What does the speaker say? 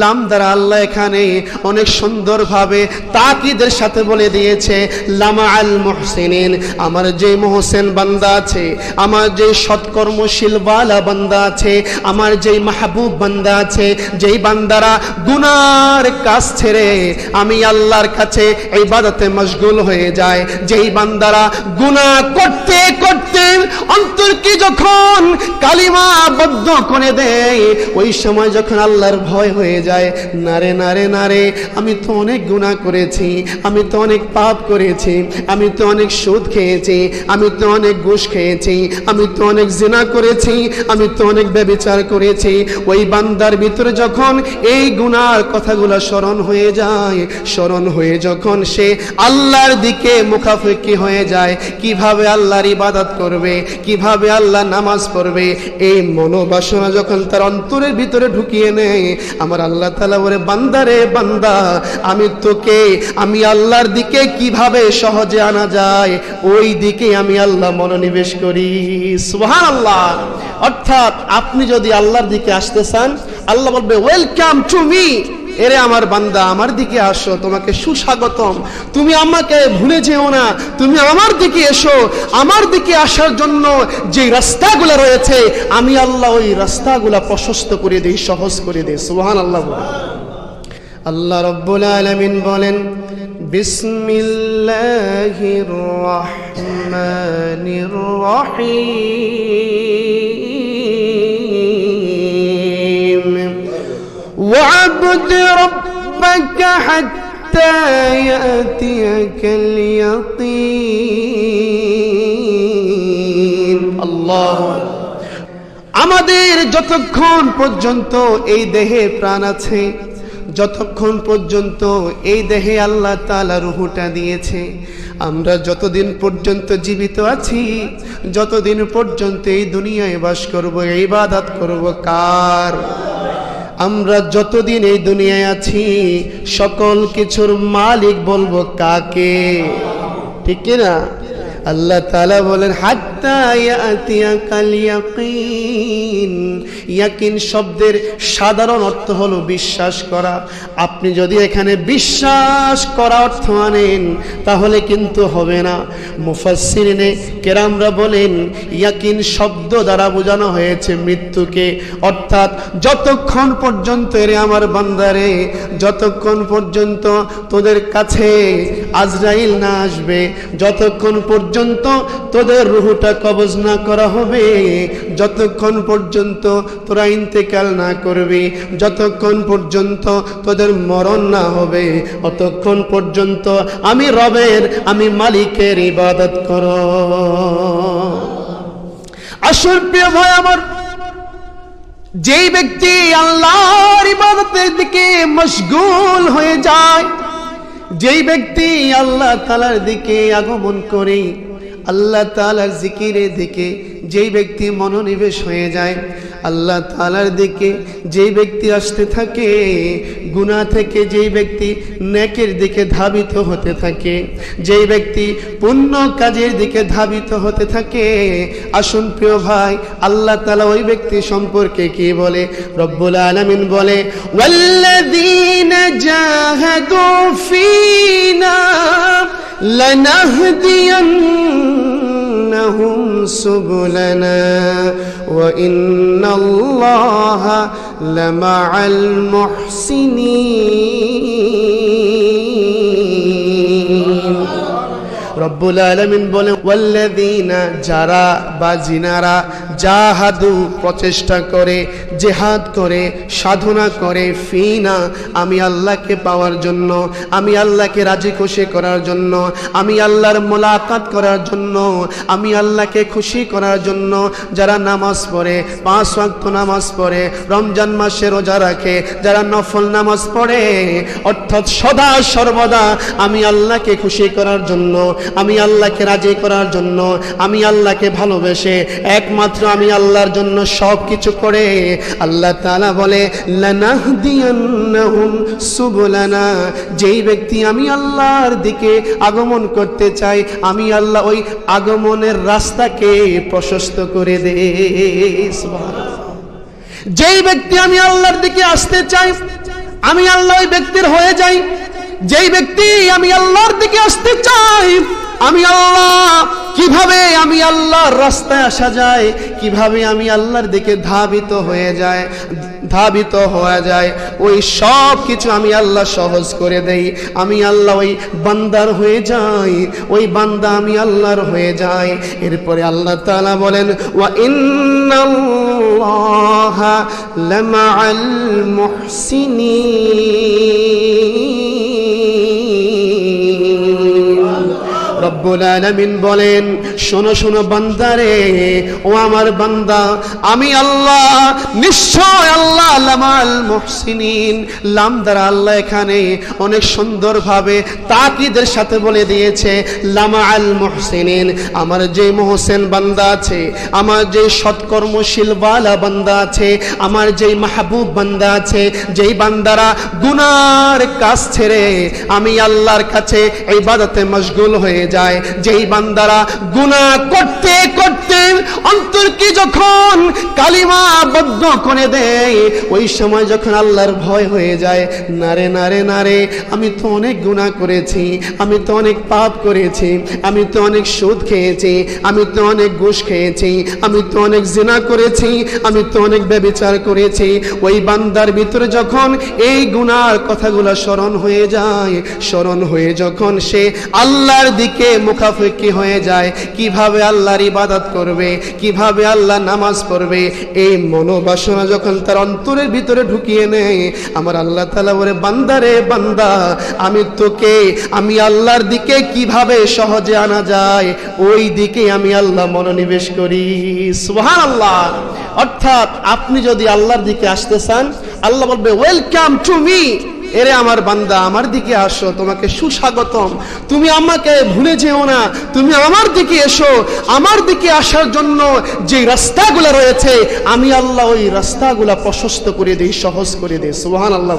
লাম দ্বারা আল্লাহ এখানে অনেক সুন্দরভাবে তাকিদের সাথে বলে দিয়েছে লামা আল মুহসিনিন, আমার যে মোহসেন বান্দা আছে, আমার যে সৎকর্মশীল বালা বান্দা আছে, আমার যেই মাহবুব বান্দা আছে, যেই বান্দারা গুনার কাজ ছেড়ে আমি আল্লাহর কাছে এই বাদাতে মশগুল হয়ে যায়, যেই বান্দারা গুনাহ করতে করতে অন্তরকে যখন কালিমা বদ্ধ করে দেয়, ওই সময় যখন আল্লাহর ভয় হয়ে যায়। নারে নারে নারে, আমি তো অনেক গুনাহ করেছি, আমি তো অনেক পাপ করেছি, আমি তো অনেক সুদ খেয়েছি, আমি তো অনেক ঘুষ খেয়েছি, আমি তো অনেক জিনা করেছি, আমি তো অনেক ব্যবিচার করেছি। ওই বান্দার ভিতরে যখন এই গুনার কথাগুলো স্মরণ হয়ে যায়, স্মরণ হয়ে যখন সে আল্লাহর দিকে মুখাফেকি হয়ে যায়, কীভাবে আল্লাহর ইবাদত করবে, কীভাবে আল্লাহ নামাজ পড়বে, এই মনোবাসনা যখন তার অন্তরের ভিতরে ঢুকিয়ে নেয়, আমার আল্লাহ তালা বলে বান্দারে বান্দা, আমি তোকে, আমি আল্লাহর দিকে কীভাবে সহজে আনা যায়, ওই দিকে আমি আল্লাহ মনোনিবেশ করি। সুহান আল্লাহ অর্থাৎ আপনি যদি আল্লাহর দিকে আসতে চান, আল্লাহ বলবে ওয়েলকাম টু মি এরে আমার বান্দা, আমার দিকে আসো, তোমাকে সুস্বাগতম। তুমি আমাকে ভুলে যেও না, তুমি আমার দিকে এসো। আমার দিকে আসার জন্য যে রাস্তাগুলো রয়েছে, আমি আল্লাহ ওই রাস্তাগুলো প্রশস্ত করে দিই, সহজ করে দিই। সুহান আল্লাহ আল্লাহ রব্বুল আলামিন বলেন, বিসমিল্লাহির রহমানির রহিম। واعبد ربك حتى يأتيك اليقين الله আমাদের যতক্ষণ পর্যন্ত এই দেহে প্রাণ আছে যতক্ষণ পর্যন্ত এই দেহে আল্লাহ তালা রুহুটা দিয়েছে আমরা যতদিন পর্যন্ত জীবিত আছি যতদিন পর্যন্ত এই দুনিয়ায় বাস করব এই বাদাত করব কার আমরা যতদিন এই দুনিয়ায় আছি সকল কিছুর মালিক বলব কাকে? ঠিক না আল্লাহ তালা বলেন ইয়াকিন শব্দের সাধারণ অর্থ হলো বিশ্বাস করা। আপনি যদি এখানে বিশ্বাস করা অর্থ আনেন, তাহলে কিন্তু হবে না। মুফাসসিরিনে কেরামরা বলেন, ইয়াকিন শব্দ দ্বারা বোঝানো হয়েছে মৃত্যুকে। অর্থাৎ যতক্ষণ পর্যন্ত এরে আমার বান্দারে, যতক্ষণ পর্যন্ত তোদের কাছে আজরাইল না আসবে, যতক্ষণ পর্যন্ত তোদের রুহুটা কবজ না করা হবে, যতক্ষণ পর্যন্ত তোরা ইন্তেকাল না করবি, যতক্ষণ পর্যন্ত তোদের মরণ না হবে, অতক্ষণ পর্যন্ত আমি রবের, আমি মালিকের ইবাদত কর। আসল প্রিয় ভাই আমার, যেই ব্যক্তি আল্লাহর ইবাদতের দিকে মশগুল হয়ে যায় যেই ব্যক্তি আল্লাহ তালার দিকে আগমন করে আল্লাহ তালার জিকিরের দিকে যেই ব্যক্তি মনোনিবেশ হয়ে যায়, আল্লাহ তালার দিকে যেই ব্যক্তি আসতে থাকে গুণা থেকে যেই ব্যক্তি নেকের দিকে ধাবিত হতে থাকে, যেই ব্যক্তি পুণ্য কাজের দিকে ধাবিত হতে থাকে, আসুন প্রিয় ভাই, আল্লাহ তালা ওই ব্যক্তি সম্পর্কে কি বলে? রব্বুল আলমিন বলে ওয়াল্লাদিন জাহাদু سبلنا وإن الله لمع المحسنين. রব্বুল আলমিন বলেন, ওয়াল্লাযীনা যারা বা জিনারা জাহাদু প্রচেষ্টা করে, জেহাদ করে, সাধনা করে, ফিনা, আমি আল্লাহকে পাওয়ার জন্য, আমি আল্লাহকে রাজি খুশি করার জন্য, আমি আল্লাহর মোলাকাত করার জন্য, আমি আল্লাহকে খুশি করার জন্য, যারা নামাজ পড়ে, পাঁচ ওয়াক্ত নামাজ পড়ে, রমজান মাসে রোজা রাখে, যারা নফল নামাজ পড়ে, অর্থাৎ সদা সর্বদা আমি আল্লাহকে খুশি করার জন্য আমি আল্লাহকে রাজি করার জন্য, আমি আল্লাহকে ভালোবেসে, একমাত্র আমি আল্লাহর জন্য সব কিছু করে। আল্লাহ তাআলা বলে যেই ব্যক্তি আমি আল্লাহর দিকে আগমন করতে চাই, আমি আল্লাহ ওই আগমনের রাস্তাকে প্রশস্ত করে দে। যেই ব্যক্তি আমি আল্লাহর দিকে আসতে চাই, আমি আল্লাহ ওই ব্যক্তির হয়ে যাই। যেই ব্যক্তি আমি আল্লাহর দিকে আসতে চাই, আমি আল্লাহ, কীভাবে আমি আল্লাহর রাস্তায় আসা যায়, কীভাবে আমি আল্লাহর দিকে ধাবিত হয়ে যায়, ধাবিত হয়ে যায়, ওই সব কিছু আমি আল্লাহ সহজ করে দেই। আমি আল্লাহ ওই বান্দার হয়ে যাই, ওই বান্দা আমি আল্লাহর হয়ে যাই। এরপরে আল্লাহ তালা বলেন, ওয়া ইন্নাল্লাহা লামাআল মুহসিনিন। রব্বুল আলামিন বলেন, শোনো শোনো বান্দারে, ও আমার বান্দা, আমি আল্লাহ, নিশ্চয় আল্লাহ লামাল মুহসিনিন। আল্লাহ এখানে অনেক সুন্দরভাবে তাকিদের সাথে বলে দিয়েছে লামা আল মুহসিনিন, আমার যে মোহসেন বান্দা আছে, আমার যে সৎকর্মশীল বালা বান্দা আছে, আমার যেই মাহবুব বান্দা আছে, যেই বান্দারা গুনার কাজ ছেড়ে আমি আল্লাহর কাছে এই বাদাতে মশগুল হয়ে যায়। যেই বান্দারা গুনাহ করতে অন্তরকে যখন কালিমা বদ্ধ করে দেয়, ওই সময় যখন আল্লাহর ভয় হয়ে যায়, নারে নারে নারে, আমি তো অনেক গুনাহ করেছি, আমি তো অনেক পাপ করেছি, আমি তো অনেক সুদ খেয়েছি, আমি তো অনেক ঘুষ খেয়েছি, আমি তো অনেক জিনা করেছি, আমি তো অনেক ব্যবিচার করেছি, ওই বান্দার ভিতরে যখন এই গুনার কথাগুলো স্মরণ হয়ে যায়, স্মরণ হয়ে যখন সে আল্লাহর দিকে মুখাফেকি হয়ে যায়, কীভাবে আল্লাহর ইবাদত করবে কীভাবে আল্লাহ নামাজ পড়বে? এই মনোবাসনা যখন তার অন্তরের ভিতরে ঢুকিয়ে নেয়, আমার আল্লাহ তালা বলে বান্দারে বান্দা, আমি তোকে, আমি আল্লাহর দিকে কীভাবে সহজে আনা যায়, ওই দিকে আমি আল্লাহ মনোনিবেশ করি। সুহান আল্লাহ অর্থাৎ আপনি যদি আল্লাহর দিকে আসতে চান, আল্লাহ বলবে ওয়েলকাম টু মি এরে আমার বান্দা, আমার দিকে আসো, তোমাকে সুস্বাগতম। তুমি আমাকে ভুলে যেও না, তুমি আমার দিকে এসো। আমার দিকে আসার জন্য যে রাস্তাগুলো রয়েছে, আমি আল্লাহ ওই রাস্তাগুলা প্রশস্ত করে দিই, সহজ করে দিই। সুহান আল্লাহ।